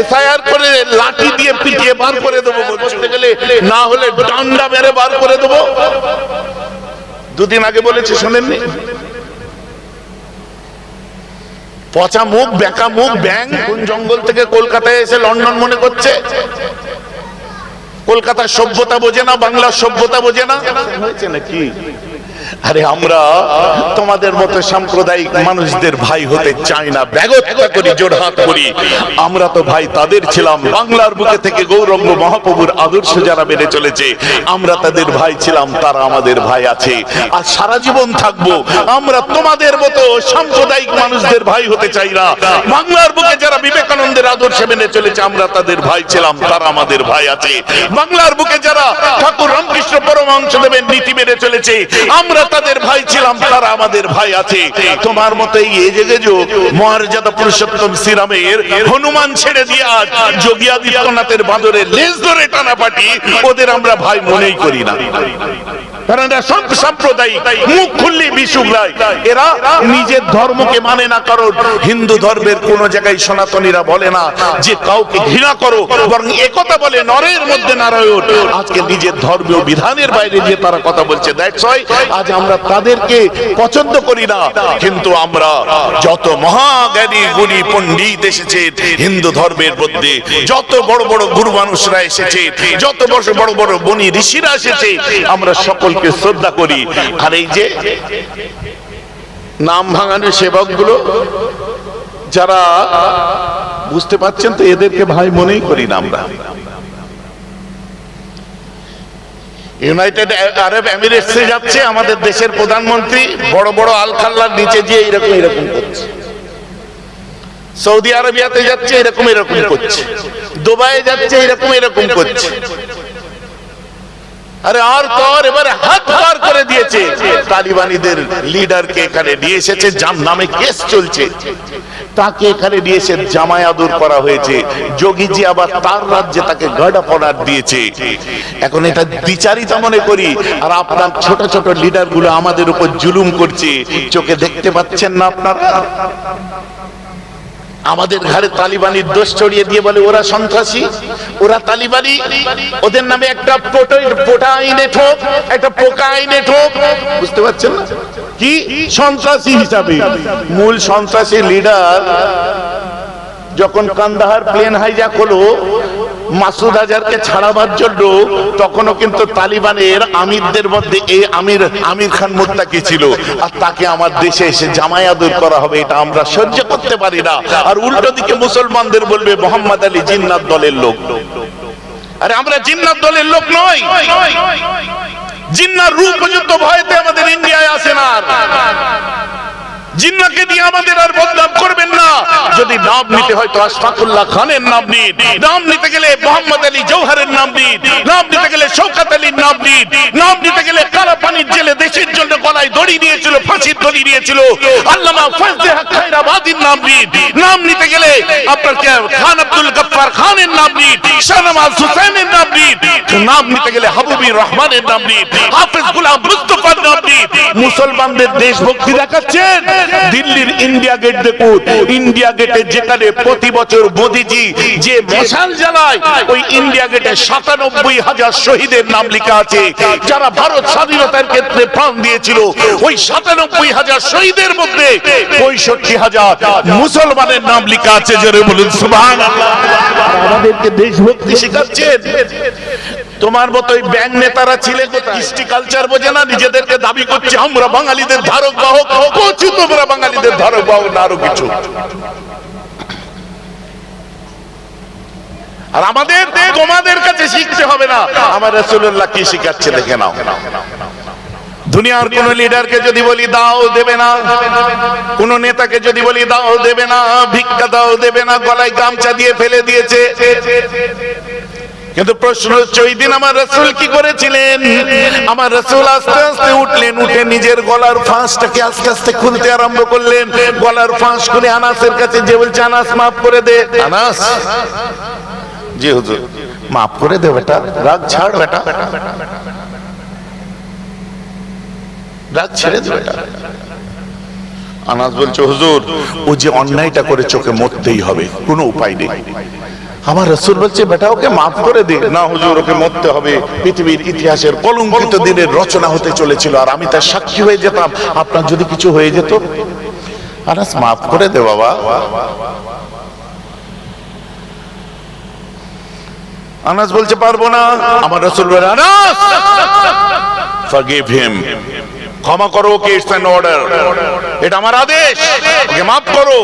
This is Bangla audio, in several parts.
এসআইআর করে লাঠি দিয়ে পিটিয়ে বার করে দেবো বলতে গেলে না হলে ডান্ডা মেরে বার করে দেবো। দুদিন আগে বলেছে, শোনেননি? পচা মুখ, বেকা মুখ, ব্যাং, কোন জঙ্গল থেকে কলকাতায় এসে লন্ডন মনে করছে? কলকাতার সভ্যতা বোঝে না, বাংলার সভ্যতা বোঝে না। হয়েছে নাকি? আরে আমরা তোমাদের মতো সাম্প্রদায়িক মানুষদের ভাই হতে চাই না। ব্যাগত্যা করি জোড়হাত করি। আমরা তো ভাই তাদের ছিলাম। বাংলার বুকে থেকে গৌরঙ্গ মহাপ্রভুর আদর্শ যারা মেনে চলেছে, আমরা তাদের ভাই ছিলাম, তারা আমাদের ভাই আছে। আর সারা জীবন থাকব। আমরা তোমাদের মতো সাম্প্রদায়িক মানুষদের ভাই হতে চাই না। বাংলার বুকে যারা বিবেকানন্দের আদর্শে মেনে চলেছে, আমরা তাদের ভাই ছিলাম, তারা আমাদের ভাই আছে। বাংলার বুকে যারা ঠাকুর রামকৃষ্ণ পরমাংশ দেবের নীতি মেনে চলেছে, আমরা তাদের ভাই ছিলাম, তারা আমাদের ভাই আছে। তোমার মতো এই যে গেজো মহারাজাদা পুরুষোত্তম শ্রীরামের হনুমান ছেড়ে দিয়ে আজ যোগী আদিত্যনাথের বাঁদরের লেজ ধরে টানা পাটি ওদের আমরা ভাই মনেই করি না। এরা সব সাম্প্রদায়িক। মুখ খুললি বিশুগলায় এরা নিজের ধর্মকে মানে না কারণ হিন্দু ধর্মের কোন জায়গায় সনাতনীরা বলে না যে কাউকে ঘৃণা করো, বরং একথা বলে নরের মধ্যে নারায়ণ। আজকে নিজের ধর্মীয় বিধানের বাইরে তারা কথা বলছে আজ আমরা তাদেরকে পছন্দ করি না। কিন্তু আমরা যত মহাজ্ঞানী, গুণী পণ্ডিত এসেছে হিন্দু ধর্মের মধ্যে, যত বড় বড় গুরু মানুষরা এসেছে, যত বড় বড় বড় বনি ঋষিরা এসেছে, আমরা সকলকে শ্রদ্ধা করি। আর এই যে নাম ভাঙানোর সেবকগুলো, যারা বুঝতে পারছেন তো এদেরকে ভাই মনেই করি না আমরা। ইউনাইটেড আরব এমিরেটসে যাচ্ছে, আমাদের দেশের প্রধানমন্ত্রী বড় বড় আলখাল্লার নিচে গিয়ে এরকম এরকম করছে। সৌদি আরবিয়াতে যাচ্ছে, এরকম এরকম করছে। দুবাইয়ে যাচ্ছে, এরকম এরকম করছে। আরে আর তোর এবারে হাত পার করে দিয়েছে। তালিবানিদের লিডারকে এখানে নিয়ে এসেছে, যার নামে কেস চলছে। তাকে এখানে নিয়ে এসে জামাই আদর করা হয়েছে। যোগীজি আবার তার রাজ্যে তাকে গার্ড অনার দিয়েছে। এখন এটা বিচারিতা মনে করি, আর আপনার ছোট ছোট লিডারগুলো আমাদের উপর জুলুম করছে। চোখে দেখতে পাচ্ছেন না আপনারা? আমাদের ঘরে তালিবানির দোষ ছড়িয়ে দিয়ে বলে, ওরা সন্ত্রাসী, ওরা তালিবানি, ওদের নামে একটা পোটা আইনে ঠোক একটা পোকা আইনে ঠোক বুঝতে পারছেন না? কি? সন্ত্রাসী হিসাবে। মূল সন্ত্রাসী লিডার যখন কান্দাহার প্লেন হাইজ্যাক হলো মাসুদ আজারকে ছাড়াবার জন্য তখনও কিন্তু তালিবানের আমিরদের মধ্যে এই আমির আমির খান মোত্তাকি ছিল। আর তাকে আমার দেশে এসে জামাই করা হবে, এটা আমরা সহ্য করতে পারি না। আর উল্টো দিকে মুসলমানদের বলবে, মোহাম্মদ আলী জিন্নাত দলের লোক। আরে আমরা জিন্নাত দলের লোক নই। জিন্নার রূপ পর্যন্ত ভয়তে আমাদের ইন্ডিয়ায় আসে না। জিন্নাকে দিয়ে আমাদের আর বদনাম করবেন না। যদি নাম নিতে হয় তো আশফাকুল্লাহ খানের নাম নিন। নাম নিতে গেলে মোহাম্মদ আলী জৌহারের নাম নিন। নাম নিতে গেলে শৌকত আলীর নাম নিন। নাম নিতে গেলে কালা পানির জেলে দেশের জন্য গলায় দড়ি দিয়েছিল, ফাঁসির দড়ি দিয়েছিল। আল্লামা ফজলে হক খায়রাবাদীর নাম নিন। নাম নিতে গেলে আপনার খান আব্দুল গফফার খানের নাম নিন। শাহনওয়াজ হুসেনের নাম নিন। নাম নিতে গেলে হাবিবুর রহমানের নাম নিন। হাফেজ গোলাম মুস্তফার নাম নিন। মুসলমানদের দেশভক্তি দেখাচ্ছেন দিল্লির ইন্ডিয়া গেট দেখুন। ইন্ডিয়া গেটে যেখানে প্রতি বছর মোদিজি যে মশাল জ্বালায়, ওই ইন্ডিয়া গেটে সাতানব্বই হাজার শহীদের নাম লেখা আছে। যারা ভারত স্বাধীনতার ক্ষেত্রে প্রাণ দিয়েছিল, ওই সাতানব্বই হাজার শহীদের মধ্যে পঁয়ষট্টি হাজার মুসলমানের নাম লেখা আছে, জোরে বলুন সুবহান আমাদেরকে দেশভক্তি শেখাচ্ছেন। তোমার মতো ওই ব্যাংক নেতারা ছিলে কৃষ্টি কালচার বোঝে না, নিজেদেরকে দাবি করছে। আমরা বাঙালিদের ধারক বাহক কচু তোমরা বাঙালিদের ধারক বাহক না আরও কিছু। আর আমাদের তোমাদের কাছে শিখতে হবে না। আমার রাসূলুল্লাহ কি শিখাচ্ছে দেখে নাও। দুনিয়ার কোন লিডারকে যদি বলি দাও, দেবে না। কোন নেতাকে যদি বলি দাও, দেবে না। ভিক্ষা দাও, দেবে না। গলায় গামছা দিয়ে ফেলে দিয়েছে। কিন্তু প্রশ্ন হচ্ছে, ওই দিন আমার রসুল কি করেছিলেন? আমার রসুল আস্তে আস্তে উঠলেন, উঠে নিজের গলার ফাঁসটাকে আস্তে আস্তে খুলতে আরম্ভ করলেন। গলার ফাঁস খুলে আনাসের কাছে যে বলছে, আনাস, মাফ করে দে। আনাস? জি, হুজুর। মাফ করে দে, বেটা। রাগ ছাড়, বেটা। রাগ ছেড়ে দে, বেটা। আনাস বলছে, হুজুর, ও যে অন্যায়টা করে চোখে মরতেই হবে, কোনো উপায় নেই। আমার রসুল বলছে, বেটা, ওকে মাফ করে দে। না, হুজুর, ওকে মরতে হবে। পৃথিবীর ইতিহাসের কলঙ্কিত দিনের রচনা হতে চলেছিল, আর আমি তার সাক্ষী হয়ে যেতাম। আপনার যদি কিছু হয়ে যেত, আনাস, মাফ করে দে, বাবা। আনাস বলছে, পারব না। আমার রসুল বলে, আনাস ফরগিভ হিম ক্ষমা করো ওকে ইটস অর্ডার এটা আমার আদেশ। ওকে মাফ করো।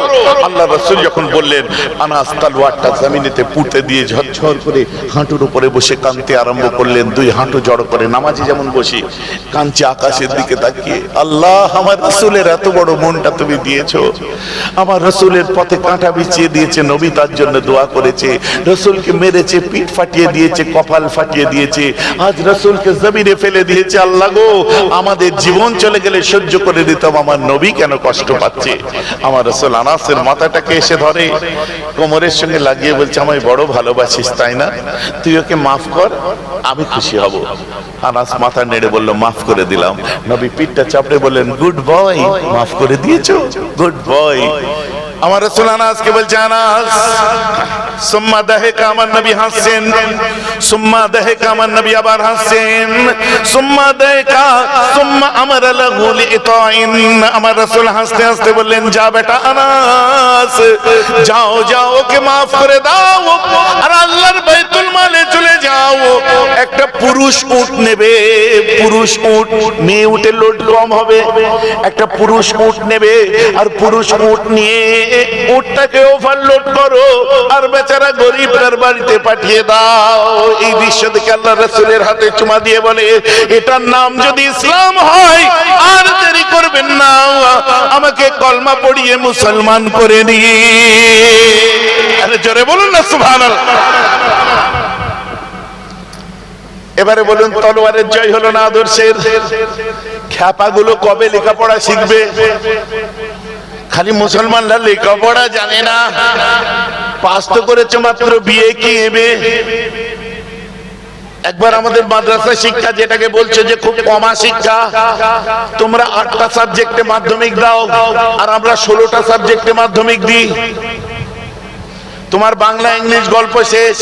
আল্লাহ যখন বললেন, আনাস জমিনেতে পুঁতে দিয়ে ঝরঝর করে হাঁটুর উপরে বসে আরম্ভ করলেন, দুই হাঁটু জড়ো করে নামাজে যেমন আকাশের দিকে তাকিয়ে। আল্লাহ, আমার রাসূলের এত বড় মনটা তুমি দিয়েছ। আমার পথে কাঁটা বিছিয়ে দিয়েছে, নবী তার জন্য দোয়া করেছে। রাসূলকে মেরেছে, পিঠ ফাটিয়ে দিয়েছে, কপাল ফাটিয়ে দিয়েছে। আজ রাসূলকে জমিনে ফেলে দিয়েছে, আল্লাহ গো, আমাদের জীবন চলে গেলে সহ্য করে দিতাম আমার নবী কেন কষ্ট পাচ্ছে? আমার রসুল আনাসের মাথাটাকে এসে ধরে, কোমরের সঙ্গে লাগিয়ে বলছে, আমায় বড় ভালোবাসিস, তাই না? তুই ওকে মাফ কর, আমি খুশি হব। আনাস মাথা নেড়ে বলল, মাফ করে দিলাম। নবী পিঠটা চাপড়ে বললেন, গুড বয়, মাফ করে দিয়েছ? Good boy. আমার রসুল আনাসকে বলছে, আনাস, সুম্মা দাহেকা আমার নবী হাসছেন সুম্মা দাহেকা আমার নবী আবার হাসছেন সুম্মা দাহেকা, সুম্মা আমার লাগুল ইতাইন আমার রাসূল হাসতে হাসতে বললেন, যা বেটা আনাস, যাও যাও, ওকে maaf করে দাও, আর আল্লাহর বাইতুল মালে চলে যাও। একটা পুরুষ উট নেবে, পুরুষ উট, মেয়ে উটের লোড কম হবে। একটা পুরুষ উট নেবে, আর পুরুষ উট নিয়ে উটটাকে ওভারলোড করো, আর বেচারা গরিবরার বাড়িতে পাঠিয়ে দাও। এই দৃশ্য দেখে আল্লাহ রাসূলের হাতে চুমা দিয়ে বলে, এটার নাম যদি ইসলাম হয়, আর দেরি করবেন না। আমাকে কলমা পড়িয়ে মুসলমান করে দিয়ে আরে জোরে বলুন না, সুবহানাল্লাহ। এবারে বলুন, তলোয়ারের জয় হলো না আদর্শের? খ্যাপাগুলো কবে লেখাপড়া শিখবে? খালি মুসলমানরা লেখাপড়া জানে না। পাস তো করেছে মাত্র বিয়ে কি এবে একবার আমাদের মাদ্রাসা শিক্ষা যেটাকে বলছে যে খুব কমা শিক্ষা তোমরা আটটা সাবজেক্টে মাধ্যমিক দাও, আর আমরা ষোলোটা সাবজেক্টে মাধ্যমিক দিই। তোমার বাংলা, ইংলিশ গল্প শেষ।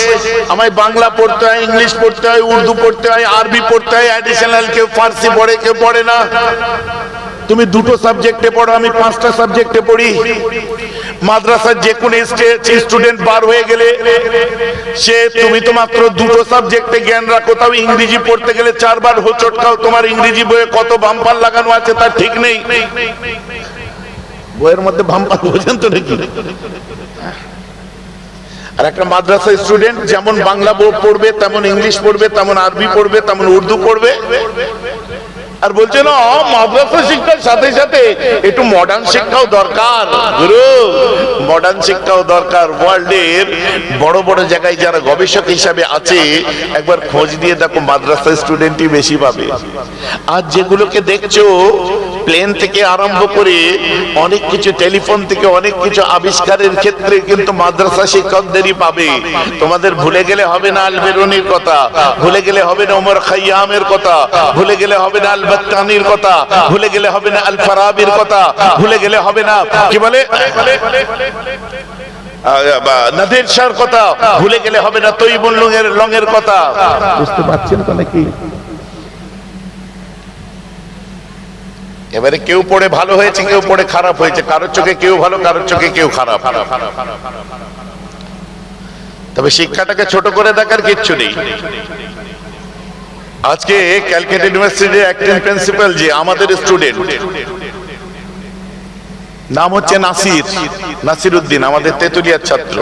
আমায় বাংলা পড়তে হয়, ইংলিশ পড়তে হয়, উর্দু পড়তে হয়, আরবি পড়তে হয় অ্যাডিশনাল কেউ ফার্সি পড়ে, কেউ পড়ে না। তুমি দুটো সাবজেক্টে পড়ো, আমি পাঁচটা সাবজেক্টে পড়ি। মাদ্রাসার যে কোনো স্টুডেন্ট বার হয়ে গেলে সে, তুমি তো মাত্র দুটো সাবজেক্টে জ্ঞান রাখো, তাও ইংরেজি পড়তে গেলে চারবার হোচট খাও তোমার ইংরেজি বইয়ে কত বাম্পার লাগানো আছে তার ঠিক নেই। বইয়ের মধ্যে বাম্পার বোঝেন তো নাকি? আর একটা মাদ্রাসা স্টুডেন্ট যেমন বাংলা পড়বে, তেমন ইংলিশ পড়বে, তেমন আরবি পড়বে, তেমন উর্দু পড়বে। আর বলছে না মাদ্রাসা শিক্ষার সাথে সাথে একটু মডার্ন শিক্ষাও দরকার। গুরু মডার্ন শিক্ষাও দরকার। ওয়ার্ল্ডের বড় বড় জায়গায় যারা গবেষক হিসাবে আছে, একবার খোঁজ দিয়ে দেখো মাদ্রাসা স্টুডেন্টই বেশি পাবে। আর যেগুলোকে দেখছ প্লেন থেকে আরম্ভ করে অনেক কিছু টেলিফোন থেকে অনেক কিছু আবিষ্কারের ক্ষেত্রে কিন্তু মাদ্রাসা শিক্ষকদেরই পাবে। তোমাদের ভুলে গেলে হবে না আল বেরুনির কথা, ভুলে গেলে হবে না ওমর খাইয়ামের কথা, ভুলে গেলে হবে না আল বাত্তানির কথা ভুলে গেলে হবে না আল ফারাবির কথা ভুলে গেলে হবে না কি বলে? নাদির শাহর কথা ভুলে গেলে হবে না তৈবুল লঙের লঙের কথা। বুঝতে পারছেন তো নাকি? এবারে কেউ পড়ে ভালো হয়েছে কেউ পড়ে খারাপ হয়েছে। কারোর চোখে কেউ ভালো কারোর চোখে কেউ খারাপ। তবে শিক্ষাটাকে ছোট করে দেখার কিচ্ছু নেই। আজকে ক্যালকাটা ইউনিভার্সিটির অ্যাক্টিং প্রিন্সিপাল যে আমাদের স্টুডেন্ট নাম হচ্ছে নাসির নাসির উদ্দিন, আমাদের তেতুলিয়ার ছাত্র।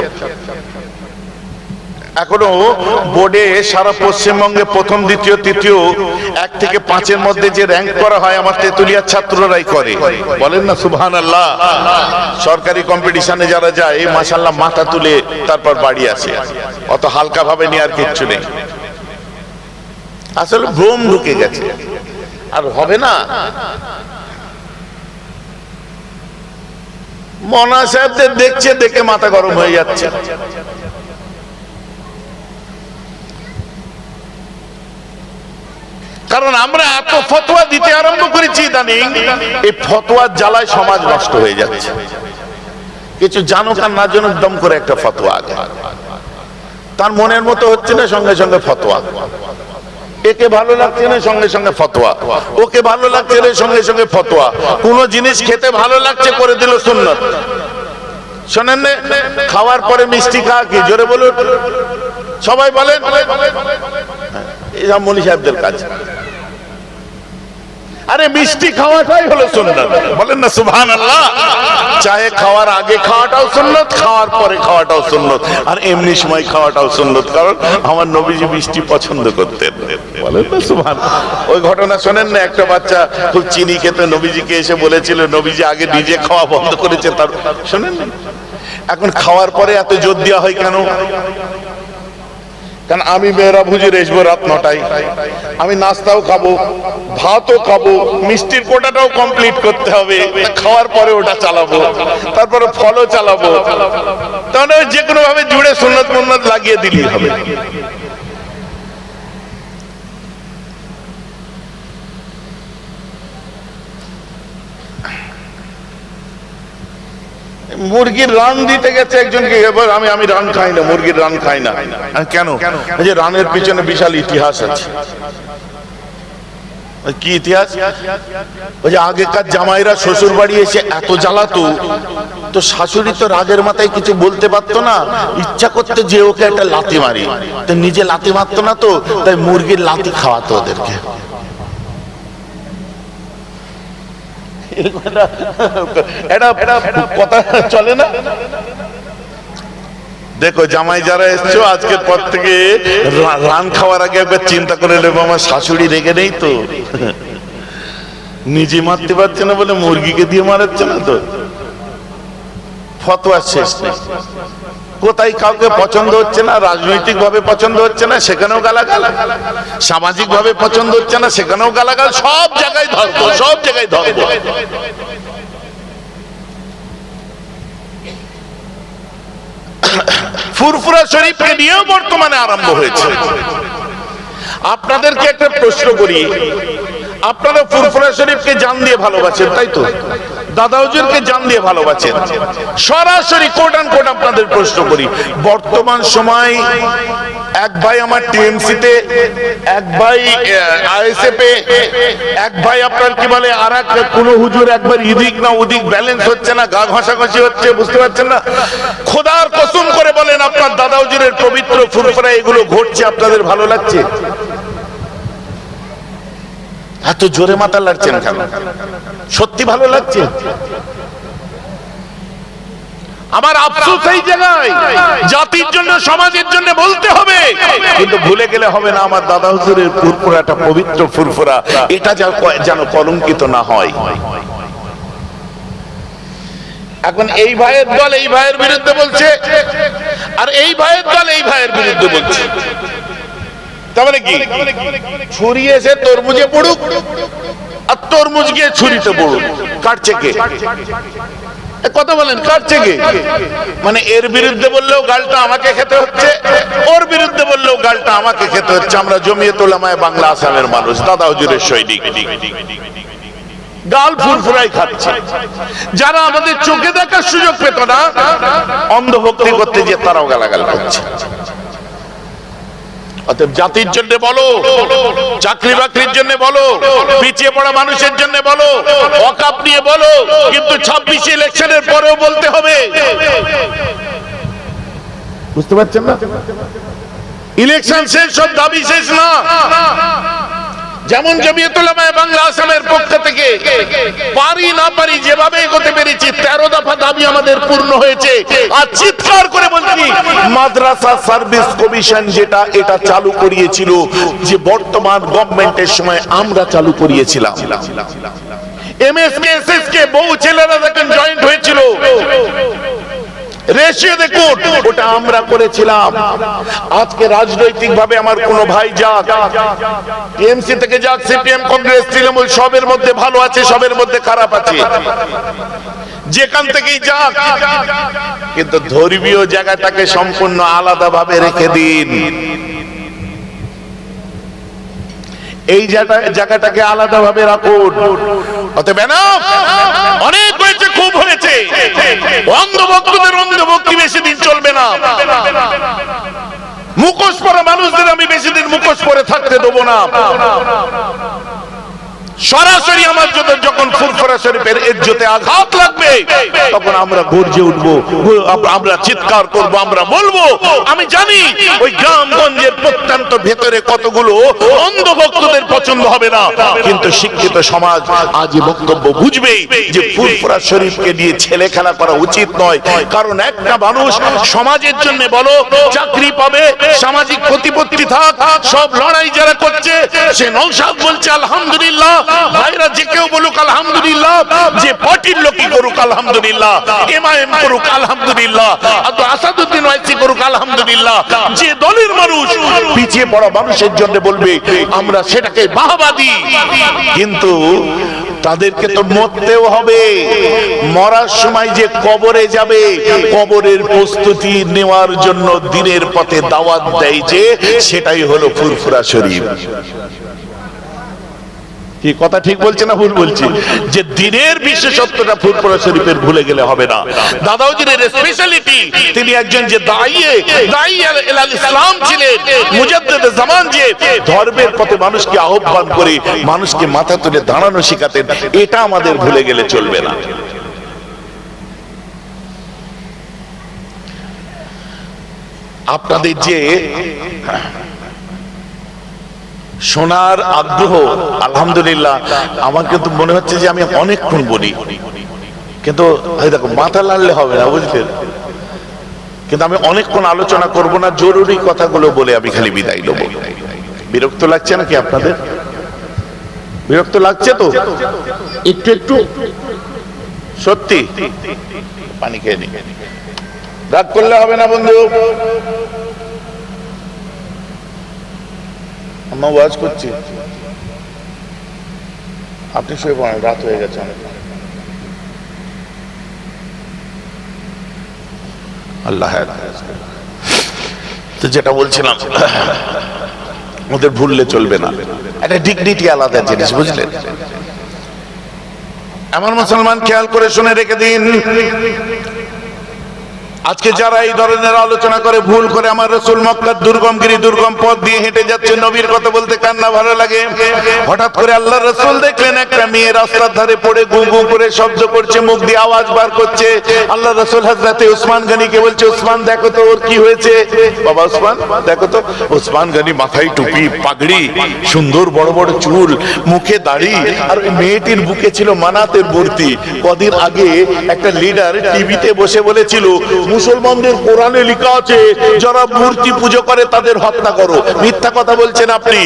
এখনও বোর্ডে সারা পশ্চিমবঙ্গে প্রথম, দ্বিতীয়, তৃতীয়, এক থেকে পাঁচের মধ্যে যে র্যাঙ্ক করা হয় আমার তেতুলিয়ার ছাত্ররাই করে। বলেন না সুবহান আল্লাহ সরকারি কম্পিটিশনে যারা যায় মাসাল্লাহ মাথা তুলে তারপর বাড়ি আসে। অত হালকা ভাবে নিয়ে আর কিচ্ছু নেই। আসলে ভ্রম ঢুকে গেছে। আর হবে না। মনা সাহেবদের দেখছে, দেখে মাথা গরম হয়ে যাচ্ছে। কারণ আমরা এত ফতোয়া দিতে আরম্ভ করেছি ইদানিং, এই ফতোয়ার জ্বালায় সমাজ নষ্ট হয়ে যাচ্ছে। কিছু জানুক আর না জানুক, দম করে একটা ফতোয়া আগে। তার মনের মতো হচ্ছে না, সঙ্গে সঙ্গে ফতোয়া। একে ভালো লাগছে না, সঙ্গে সঙ্গে ফতোয়া। ওকে ভালো লাগছে না, সঙ্গে সঙ্গে ফতোয়া। কোন জিনিস খেতে ভালো লাগছে, করে দিল সুন্নত। শোনেন খাওয়ার পরে মিষ্টি খাওয়া কি? জোরে বলুন। সবাই বলেন। মনি সাহেবদের কাজ। আরে, মিষ্টি খাওয়াটাই হলো সুন্নত। বলেন না সুবহান আল্লাহ চাহে খাওয়ার আগে খাওয়াটাও সুন্নত, খাওয়ার পরে খাওয়াটাও সুন্নত। আর এমনি সময় খাওয়াটাও সুন্নত, কারণ আমার নবীজি মিষ্টি পছন্দ করতেন। ওই ঘটনা শোনেন না, একটা বাচ্চা খুব চিনি খেতে নবীজিকে এসে বলেছিল, নবীজি আগে নিজে খাওয়া বন্ধ করেছে, তার শোনেন এখন খাওয়ার পরে এত জোর দেওয়া হয় কেন? কারণ আমি মেয়েরা ভুজি রেসবো রাত নটায়। আমি নাস্তাও খাব, ভাতও খাব, মিষ্টির কোটাটাও কমপ্লিট করতে হবে। খাওয়ার পরে ওটা চালাবো, তারপরে ফলও চালাবো। তাহলে যে কোনো ভাবে জুড়ে সুন্নত মুন্নত লাগিয়ে দিলেই হবে। মুরগির রান দিতে গেছে একজনকে এবার আমি আমি রান খাই না মুরগির রান খাই না। কেন? যে রানের পিছনে বিশাল ইতিহাস আছে। কি ইতিহাস? ওই যে আগেকার জামাইরা শ্বশুর বাড়ি এসে এত জ্বালাতো তো শাশুড়ি তো রাগের মাথায় কিছু বলতে পারতো না ইচ্ছা করতে যে ওকে একটা লাথি মারি। তো নিজে লাথি মারতো না তো তাই মুরগির লাথি খাওয়াতো ওদেরকে। চলে না? দেখো, জামাই যারা এসছো, আজকের পর থেকে রান খাওয়ার আগে একবার চিন্তা করে নেব, আমার শাশুড়ি রেগে নেই তো। নিজে মারতে পারছে না বলে মুরগিকে দিয়ে মারাচ্ছে না তো। ফতোয়ার শেষ নেই। কোথায় কাউকে পছন্দ হচ্ছে না রাজনৈতিক ভাবে পছন্দ হচ্ছে না, সেখানেও গালাগাল। সামাজিক ভাবে পছন্দ হচ্ছে না, সেখানেও গালাগাল। সব জায়গায় ধর্ম সব জায়গায় ধর্ম ফুরফুরা শরীফকে নিয়েও বর্তমানে আরম্ভ হয়েছে। আপনাদেরকে একটা প্রশ্ন করি, আপনারা ফুরফুরা শরীফকে জান দিয়ে ভালোবাসেন, তাই তো? দাদা হুজুরকে জান দিয়ে ভালোবাসেন। সরাসরি কোট আন কোট আপনাদের প্রশ্ন করি। বর্তমান সময় এক ভাই আমার টিএমসি তে, এক ভাই আইএসএফ এ এক ভাই আপনার কি বলে আর কোন হুজুর একবার ইদিক না ওদিক ব্যালেন্স হচ্ছে না, গা ঘষাঘষি হচ্ছে, বুঝতে পারছেন না? খোদার কসম করে বলেন আপনার দাদা হুজুরের পবিত্র ফুরফুরা এগুলো ঘটছে, আপনাদের ভালো লাগছে? এত জোরে মাথা লাগছেন কেন? সত্যি ভালো লাগছে? আমার আফসোস এই জায়গায়। জাতির জন্য, সমাজের জন্য বলতে হবে। কিন্তু ভুলে গেলে হবে না, আমার দাদা হুজুরের ফুরফুরাটা পবিত্র ফুরফুরা। এটা যেন কলঙ্কিত না হয়। এখন এই ভাইয়ের দল এই ভাইয়ের বিরুদ্ধে বলছে, আর এই ভাইয়ের দল এই ভাইয়ের বিরুদ্ধে বলছে। তার কি? ছুরি এসে তরমুজে পড়ুক আর তরমুজ গিয়ে ছুরিতে পড়ুক। কাটছে কে কথা বলেন কাটছে কে মানে এর বিরুদ্ধে বললেও গালটা আমাকে খেতে হচ্ছে ওর বিরুদ্ধে বললেও গালটা আমাকে খেতে হচ্ছে। আমরা জমিয়ে তোলামায় বাংলা আসামের মানুষ দাদা হুজুরের সৈনিক। গাল ফুরফুরাই খাচ্ছে। যারা আমাদের চোখে দেখার সুযোগ পেত না অন্ধভক্তি করতে যে তারাও গালাগাল করছে। জাতির জন্য বলো চাকরি বাকরির জন্য বলো, পিছিয়ে পড়া মানুষের জন্য বলো, অকাপ নিয়ে বলো, কিন্তু ছাব্বিশে ইলেকশনের পরেও বলতে হবে। বুঝতে পারছেন না? ইলেকশন শেষ সব দাবি শেষ না। যেমন জমিয়তুল্লামায় বাংলা আসামের পক্ষ থেকে পারি না পারি যেভাবে এগোতে পেরেছি, তেরো দফা দাবি আমাদের পূর্ণ হয়েছে। আর চিৎকার করে বলছি, মাদ্রাসা সার্ভিস কমিশন যেটা, এটা চালু করিয়েছিল, যে বর্তমান গভর্নমেন্টের সময় আমরা চালু করিয়েছিলাম। এমএসকে এসএসকে বহু ছেলেরা দেখেন জয়েন্ট হয়েছিল রেশিও দেখুন ওটা আমরা করেছিলাম। আজকে রাজনৈতিক ভাবে আমার কোন ভাই যাক। টিএমসি থেকে যাক, সিপিএম, কংগ্রেস, তৃণমূল, সবের মধ্যে ভালো আছে, সবের মধ্যে খারাপ আছে। যেখান থেকেই যাক। কিন্তু ধর্মীয় জায়গাটাকে সম্পূর্ণ আলাদা ভাবে রেখে দিন। এই জায়গাটাকে আলাদা ভাবে রাখুন। অতএব অনেক হয়েছে, খুব হয়েছে। অন্ধভক্তদের অন্ধভক্তি বেশি দিন চলবে না। মুখোশ পরা মানুষদের আমি বেশি দিন মুখোশ পরে থাকতে দেবো না। সরাসরি আমার যখন যখন ফুরফুরা শরীফের ইজ্জতে আঘাত লাগবে, তখন আমরা গর্জে উঠবো, আমরা চিৎকার করব, আমরা বলব, আমি জানি ওই গ্রামগঞ্জের প্রত্যন্ত ভেতরে কতগুলো অন্ধ ভক্তদের পছন্দ হবে না, কিন্তু শিক্ষিত সমাজ আজ বক্তব্য বুঝবে যে ফুরফুরা শরীফকে নিয়ে ছেলে খেলা করা উচিত নয়। কারণ একটা মানুষ সমাজের জন্য বলো, চাকরি পাবে, সামাজিক প্রতিপত্তি থাক, সব লড়াই যারা করছে, সে নৌসাদ বলছে, আলহামদুলিল্লাহ ভাইরা যে কেউ বলুক, আলহামদুলিল্লাহ। যে লোকই করুক, আলহামদুলিল্লাহ। এমআইএম করুক, আলহামদুলিল্লাহ। আর আসাদুদ্দিন ওয়াইসি করুক, আলহামদুলিল্লাহ। যে দলের মানুষ পিছিয়ে পড়া মানুষের জন্য বলবে, আমরা সেটাকে কিন্তু তাদেরকে তো মরতেও হবে। মরার সময় যে কবরে যাবে, কবরের প্রস্তুতি নেওয়ার জন্য দিনের পথে দাওয়াত দেয় যে, সেটাই হলো ফুরফুরা শরীফ। কথা ঠিক বলছে না ভুল বলছি? যে দিনের বিশেষত্বটা ফুরফুরা শরীফের ভুলে গেলে হবে না। দাদাউজির স্পেশালিটি তিনি একজন যে দাইয়ে এলাল ইসলাম ছিলেন, মুজাদ্দিদ জামান যে ধর্মের পথে মানুষকে আহ্বান করে, মানুষকে মাথা তুলে দাঁড়ানো শেখাতেন, এটা আমাদের ভুলে গেলে চলবে না। আপনাদের যে শোনার আগ্রহ, আলহামদুলিল্লাহ। আমার কিন্তু মনে হচ্ছে যে আমি অনেকক্ষণ বলি। কিন্তু দেখো, মাথা লাড়লে হবে না বুঝলেন কিন্তু আমি অনেকক্ষণ আলোচনা করব না, জরুরি কথাগুলো বলে আমি খালি বিদায় নেব। বিরক্ত লাগছে নাকি আপনাদের? বিরক্ত লাগছে তো? একটু একটু। সত্যি? পানি খেয়ে নি রাগ করলে হবে না, বন্ধু। আমরা ওয়াজ করছি। আপনি শুয়ে পড়েন, রাত হয়ে গেছে অনেক। আল্লাহ। তো যেটা বলছিলাম, ওদের ভুললে চলবে না। একটা ডিগনিটি আলাদা জিনিস, বুঝলেন? আমার মুসলমান খেয়াল করে শুনে রেখে দিন। আজকে যারা এই ধরনের আলোচনা করে ভুল করে আমার রসুল মক্কার দুর্গমগিরি দুর্গম পথ দিয়ে হেঁটে যাচ্ছে, নবীর কথা বলতে কান্না ভালো লাগে। হঠাৎ করে আল্লাহ রসুল দেখলেন, একটা মেয়ে রাস্তার ধারে পড়ে গু গু করে শব্দ করছে, মুখ দিয়ে আওয়াজ বার করছে। আল্লাহ রসুল হাজরাতে উসমান গানিকে বলছে, উসমান, দেখো তো ওর কি হয়েছে? বাবা উসমান, দেখো তো, উসমান গানি মাথায় টুপি, পাগড়ি, সুন্দর বড় বড় চুল, মুখে দাড়ি, আর ওই মেয়েটির বুকে ছিল মানাতের মূর্তি কদিন আগে একটা লিডার টিভিতে বসে বলেছিল মুসলমানদের কোরআনে লেখা আছে, যারা মূর্তি পুজো করে তাদের হত্যা করো। মিথ্যা কথা বলছেন আপনি।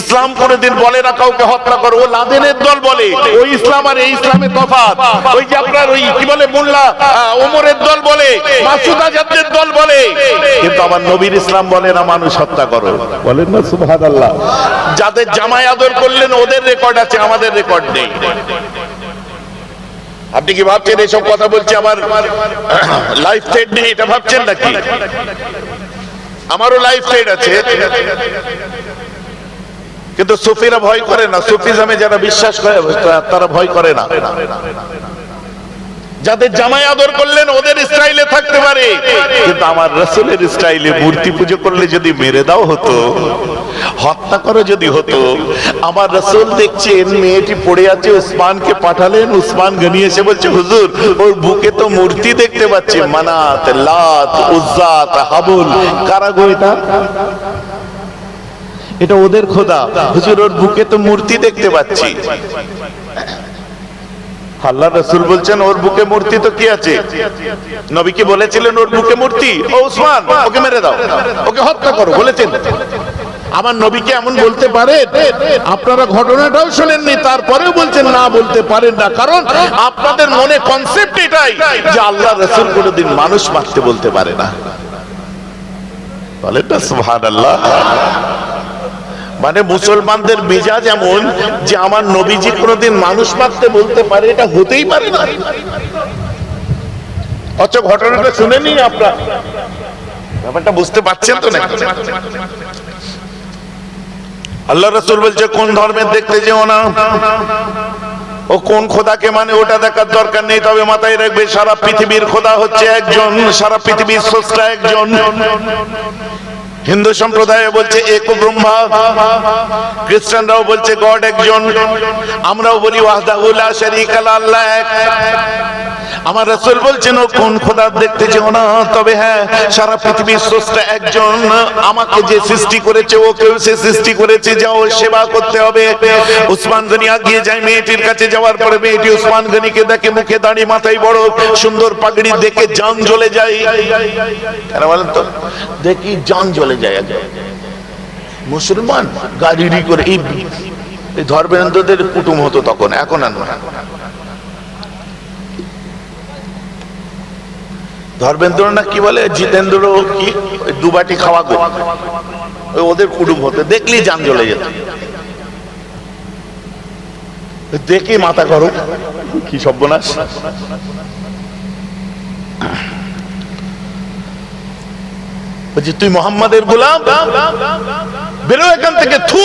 ইসলাম কোনোদিন বলে না কাউকে হত্যা করো। ও লাদেনের দল বলে। ওই ইসলাম আর এই ইসলামের তফাৎ। ওই যে আপনার ওই কি বলে মোল্লা ওমরের দল বলে, মাসুদ আজাদের দল বলে। কিন্তু আমার নবীর ইসলাম বলে না মানুষ হত্যা করো। বলেন না, সুবহানাল্লাহ। যাদের জামাই আদর করলেন, ওদের রেকর্ড আছে, আমাদের রেকর্ড নেই। আপনি কি ভাবছেন এসব কথা বলছি আমার লাইফ থ্রেড নেই এটা ভাবছেন নাকি? আমারও লাইফ থ্রেড আছে। কিন্তু সুফিরা ভয় করে না। সুফিজমে যারা বিশ্বাস করে, তারা ভয় করে না। যাদের জামাই আদর করলেন, ওদের স্টাইলে থাকতে পারে। কিন্তু আমার রসুলের স্টাইলে মূর্তি পুজো করলে যদি মেরে দাও হতো, হত্যা করো যদি হতো, আমার রসুল দেখছেন, মেয়েটি পড়ে আছে, উসমানকে পাঠালেন, উসমান গনি এসে বলছে, হুজুর, ওর বুকে তো মূর্তি দেখতে পাচ্ছি, মানাত, লাত, উজ্জাত, হাবুল কারা গো এটা ওদের খোদা, হুজুর, ওর বুকে তো মূর্তি দেখতে পাচ্ছি। আল্লাহ রসুল বলছেন, ওর বুকে মূর্তি তো কি আছে? নবী কি বলেছিলেন, ওর বুকে মূর্তি? ও উসমান, ওকে মেরে দাও, ওকে হত্যা করো, বলেছেন। আমার নবীকে এমন বলতে পারে আপনারা ঘটনাটাও শোনেননি, তারপরেও বলছেন, না, বলতে পারেন না। কারণ আপনাদের মনে কনসেপ্ট এটাই যে আল্লাহ রসুল কোনোদিন মানুষ মারতে বলতে পারে না। বলেন না, সুবহানাল্লাহ। মানে মুসলমানদের মেজাজ এমন যে আমার নবীজি কোনোদিন মানুষ মারতে বলতে পারে, এটা হতেই পারে না। অথচ ঘটনাটা শুনেনি আপনার? ব্যাপারটা বুঝতে পারছেন তো না আল্লাহ রসুল বলছে, কোন ধর্মের দেখতে যেও না। ও কোন খোদাকে মানে ওটা দেখার দরকার নেই, তবে মাথায় রাখবে, সারা পৃথিবীর খোদা হচ্ছে একজন, সারা পৃথিবীর স্রষ্টা একজন। হিন্দু সম্প্রদায় বলছে এক ব্রহ্মা, খ্রিস্টানরাও বলছে গড একজন, আমরাও বলি ওয়াহদাহুল্লাহ শরীকা আল্লাহ এক। আমার রাসূল বলছেন, ও কোন খোদা দেখতে যেও না। তবে হ্যাঁ সারা পৃথিবীর স্রষ্টা একজন আমাকে যে সৃষ্টি করেছে ওকেও সে সৃষ্টি করেছে যাও সেবা করতে হবে। উসমান গনি আগিয়ে যায় মেয়েটির কাছে যাওয়ার পরে মেয়েটি উসমান গনিকে দেখে মুখে দাঁড়িয়ে মাথায় বড় সুন্দর পাগড়ি দেখে জান জ্বলে যায়। কেন বলেন তো, দেখি জান জ্বলে যায় মুসলমান গাড়ি করে এই ধর্মেন্দ্রদের কুটুম হতো তখন, এখন আর নয়। ধর্মেন্দ্র না কি বলে? জিতেন্দ্র কি? দুবাটি খাওয়া গো। ওদের কুটুম হতো। দেখলেই যান জ্বলে যেত। দেখে মাথা করো কি সর্বনাশ। বলছি তুই মোহাম্মদের গোলাম, বেরো এখান থেকে, থু।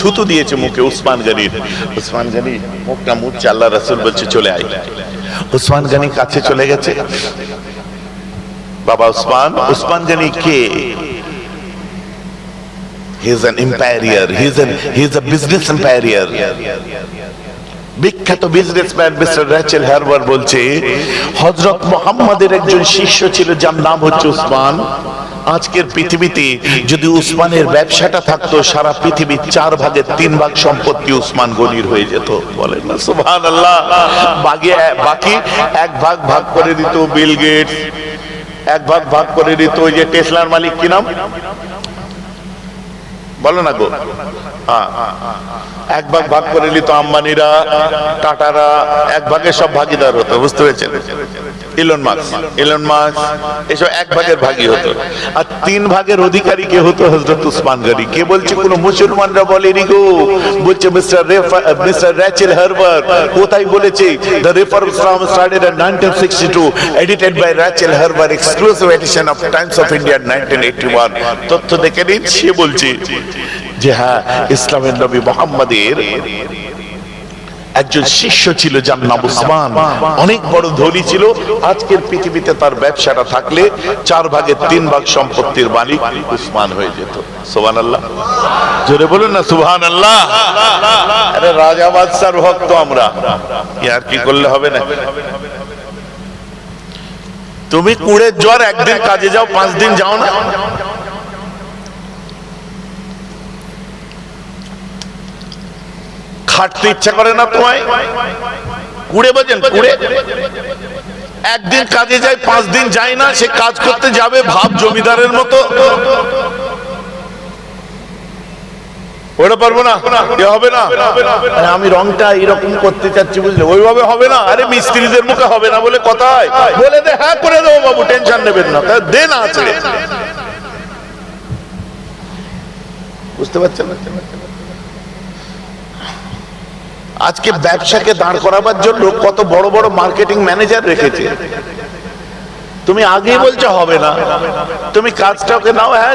থুতু দিয়েছে মুখে, উসমান গনির। উসমান গনি মুখটা মুখছে আল্লাহ রাসূল বলছে, চলে আয়। উসমান গনি কাছে চলে গেছে বাবা উসমান উসমান গনি কে he is an emperor he is he is a business emperor বিখ্যাত বিজনেসম্যান মিস্টার র্যাচেল হারবার বলছে, হযরত মুহাম্মাদের একজন শিষ্য ছিল, যার নাম হচ্ছে উসমান। আজকের পৃথিবীতে যদি উসমানের ব্যবসাটা থাকতো, সারা পৃথিবীর চার ভাগের তিন ভাগ সম্পত্তি উসমান গনির হয়ে যেত। বলেন না, সুবহানাল্লাহ। বাকি বাকি এক ভাগ ভাগ করে দিত বিল গেটস এক ভাগ ভাগ করে দিত ওই যে টেসলার মালিক কি নাম? বলো না গো। হ্যাঁ। এক ভাগ ভাগ করে নিত আম্বানিরা, টাটারা এক ভাগে সব ভাগিদার হতো, বুঝতে পেরেছেন? ইলন মার্কস ইলন মার্কস এসব এক ভাগের ভাগই হতো। আর তিন ভাগের অধিকারী কে হতো হযরত উসমান গনি? কে বলছে, কোন মুসলমানরা বলেনি গো? বলছে, মিস্টার মিস্টার র্যাচেল হারবার, কোথায় বলেছে? The reform Islam started in 1962 edited by Rachel Harbour exclusive edition of Times of India 1981 তথ্য দেখে নিন, সে বলছে যে হ্যাঁ ইসলামের নবী মোহাম্মদের একজন শিষ্য ছিল যার নাম উসমান অনেক বড় ধনী ছিল। আজকের পৃথিবীতে তার ব্যবসাটা থাকলে চার ভাগের তিন ভাগ সম্পত্তির মালিক উসমান হয়ে যেত। সুবহান আল্লাহ জোরে বলুন না সুবহান আল্লাহ আরে রাজা বাদশার ভক্ত আমরা। আর কি করলে হবে না? তুমি কুড়ের জ্বর একদিন কাজে যাও, পাঁচ দিন যাও না? খাটতে ইচ্ছা করে না তোমায়? কুড়ে বোঝেন কুড়ে? একদিন কাজে যায়, পাঁচ দিন যায় না, সে কাজ করতে যাবে ভাব জমিদারের মতো। ওটা পারব না, এ হবে না। আমি রংটা এরকম করতে চাচ্ছি, বুঝলে? ওইভাবে হবে না। আরে মিস্ত্রিদের মুখে হবে না বলে কথায় বলে দে হ্যাঁ করে দেবো বাবু, টেনশন নেবেন না। তা দে না আছে বুঝতে পারছেন? আজকে ব্যবসাকে দাঁড় করাবার জন্য কত বড় বড় মার্কেটিং ম্যানেজার রেখেছে। তুমি আগেই বলছো হবে না। তুমি কাজটাকে নাও হ্যাঁ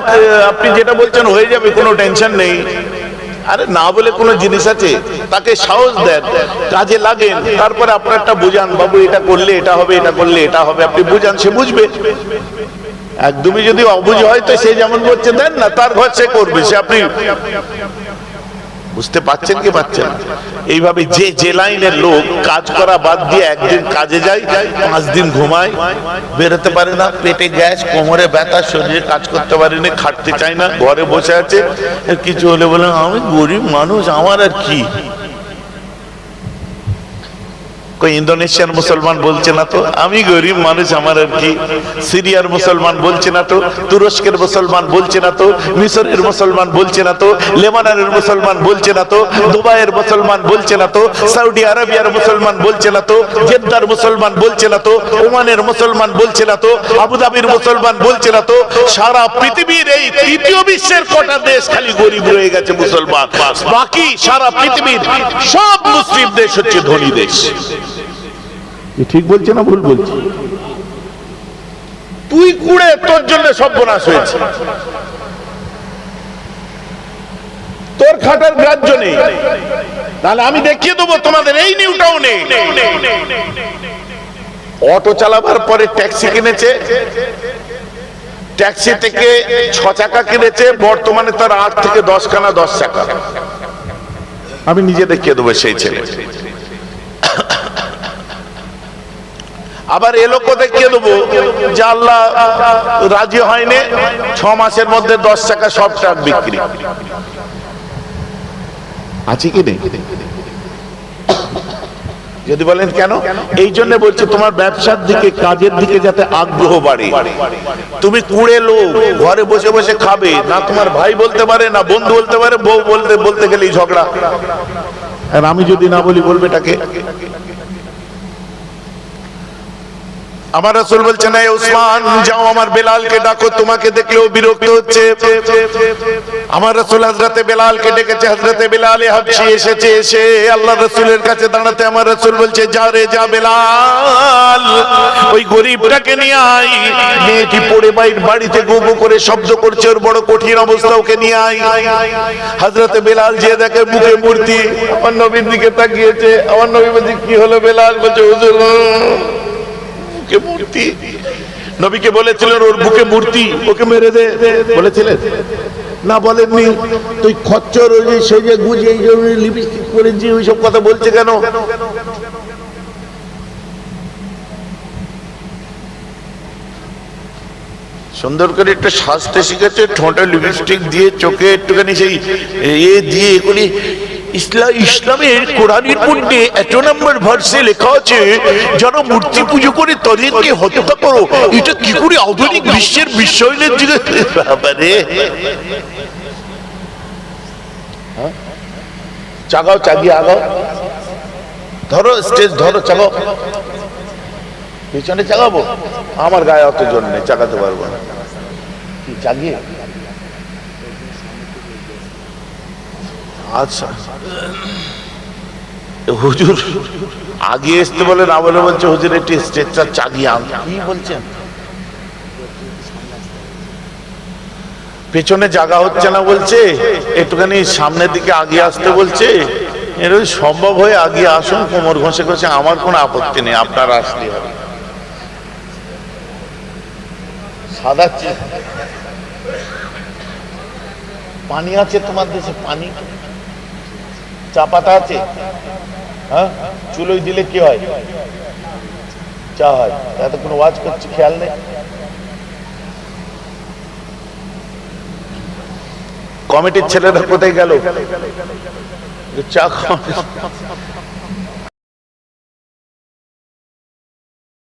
আপনি যেটা বলছেন হয়ে যাবে, কোনো টেনশন নেই। আরে না বলে কোনো জিনিস আছে? তাকে সাহস দেন, কাজে লাগেন, তারপরে আপনারটা বুঝান, বাবু, এটা করলে এটা হবে, এটা করলে এটা হবে। আপনি বুঝান, সে বুঝবে। একদমই যদি অবুঝ হয়, তো সে যেমন করছে দেন না, তার ঘর সে করবে। সে আপনি বুঝতে পাচ্ছেন কি পাচ্ছেন এইভাবে যে যে লাইনের লোক কাজ করা বাদ দিয়ে একদিন কাজে যায়, পাঁচ দিন ঘুমায়, বেরোতে পারে না, পেটে গ্যাস, কোমরে ব্যথা, শরীরে কাজ করতে পারে না, খাটতে চায় না, ঘরে বসে আছে, কিছু হলে বলে, আমি গরিব মানুষ, আমার আর কি? ইন্দোনেশিয়ার মুসলমান বলছে না তো আমি গরিব মানুষ আমার আর কি সিরিয়ার মুসলমান বলছে না তো তুরস্কের মুসলমান বলছে না তো মিশরের মুসলমান বলছে না তো লেবাননের মুসলমান বলছে না তো দুবাইয়ের মুসলমান বলছে না তো সৌদি আরবিয়ার মুসলমান বলছে না তো জেদ্দার মুসলমান বলছে না তো ওমানের মুসলমান বলছে না তো আবুধাবির মুসলমান বলছে না তো সারা পৃথিবীর এই তৃতীয় বিশ্বের কটা দেশ খালি গরিব রয়ে গেছে মুসলমান বাকি সারা পৃথিবীর সব মুসলিম দেশ হচ্ছে ধনী দেশ ঠিক বলছে না ভুল বলছে? তুই কুড়ে, তোর জন্য সর্বনাশ হয়েছে। তোর খাটার গ্রাহ্য নেই। তাহলে আমি দেখিয়ে দেবো তোমাদের এই নিউটাও নেই অটো চালাবার পরে ট্যাক্সি কিনেছে। ট্যাক্সি থেকে ছ চাকা কিনেছে, বর্তমানে তার আট থেকে দশ খানা দশ চাকা। আমি নিজে দেখিয়ে দেবো সেই ছেলে। আবার এ লোক দেখিয়ে দেবো যে আল্লাহ রাজি হয়নি, ছ মাসের মধ্যে দশ টাকা সব ট্রাক বিক্রি। আছে কি নেই? যদি বলেন কেন? এই জন্য বলছি তোমার ব্যবসার দিকে, কাজের দিকে যাতে আগ্রহ বাড়ে। তুমি কুড়ে লোক, ঘরে বসে বসে খাবে, না তোমার ভাই বলতে পারে, না বন্ধু বলতে পারে, বউ বলতে বলতে গেলেই ঝগড়া। আর আমি যদি না বলি, বলবে এটাকে। আমার রাসূল বলছেন, এই উসমান, যাও আমার বেলালকে ডাকো, তোমাকে দেখলেও বিরক্ত হচ্ছে। আমার রাসূল হযরতে বেলালকে ডেকেছে, হযরতে বেলালে হাবশি এসেছে, এসে আল্লাহ রাসূলের কাছে দাঁড়াতে আমার রাসূল বলছে, যা রে, যা বেলাল, ওই গরীবটাকে নিয়ে আয়। মেয়েটি পড়ে বাইর বাড়িতে গোবো করে শব্দ করছে, ওর বড় কঠিন অবস্থা ওকে নিয়ে আয়। হযরতে বেলাল যে দেখে মুখে মূর্তি, আমার নবীর দিকে তাকিয়েছে। আমার নবী বলছে, কি হলো বেলাল? বলছে, হুজুর মূর্তি। নবীকে বলেছিলেন, ওর বুকে মূর্তি, ওকে মেরে দে। বলেছিলেন। না, বলেননি। তুই খচ্চর ওই যে সেই যে গুজে, এই জন্য লিপস্টিক করেছি ওইসব কথা বলছে কেন? সুন্দর করে একটা সাজতে শিখেছে, ঠোঁটে লিপস্টিক দিয়ে, চোখে একটুখানি সেই এ দিয়ে এগুলি ইসলাম ইসলামের কোরআনের মধ্যে এত নম্বর ভার্সে লেখা আছে, যারা মূর্তি পুজো করে তাদেরকে হত্যা করো। এটা কি করে আধুনিক বিশ্বের বিশ্বায়নের যুগে বাবারে। হ্যাঁ? চাগাও, চাগিয়ে আগাও। ধরো স্টেজ ধরো, চাগাও। পিছনে চাগাবো? আমার গায়ে অত জোর নেই চাকাতে পারব না। কি, চাগিয়ে? আচ্ছা। হুজুর আগে আসতে বলে না বলে বলছে হুজুর একটি স্ট্রেচার চাগিয়ে আন। কি বলছেন? পেছনে জায়গা হচ্ছে না বলছে একটুখানি সামনের দিকে আগে আসতে বলছে। এর সম্ভব হয়ে আগে আসুন কোমর ঘষে ঘষে আমার কোনো আপত্তি নেই আপনার আসতে হবে। সাদা পানি আছে তোমার দেশে? পানি? চা পাতা আছে? হ্যাঁ? চুলোই দিলে কি হয়? চা হয়। এত কোনো ওয়াজ করছে, খেয়াল নেই। কমিটির ছেলেরা কোথায় গেল? চা খাওয়া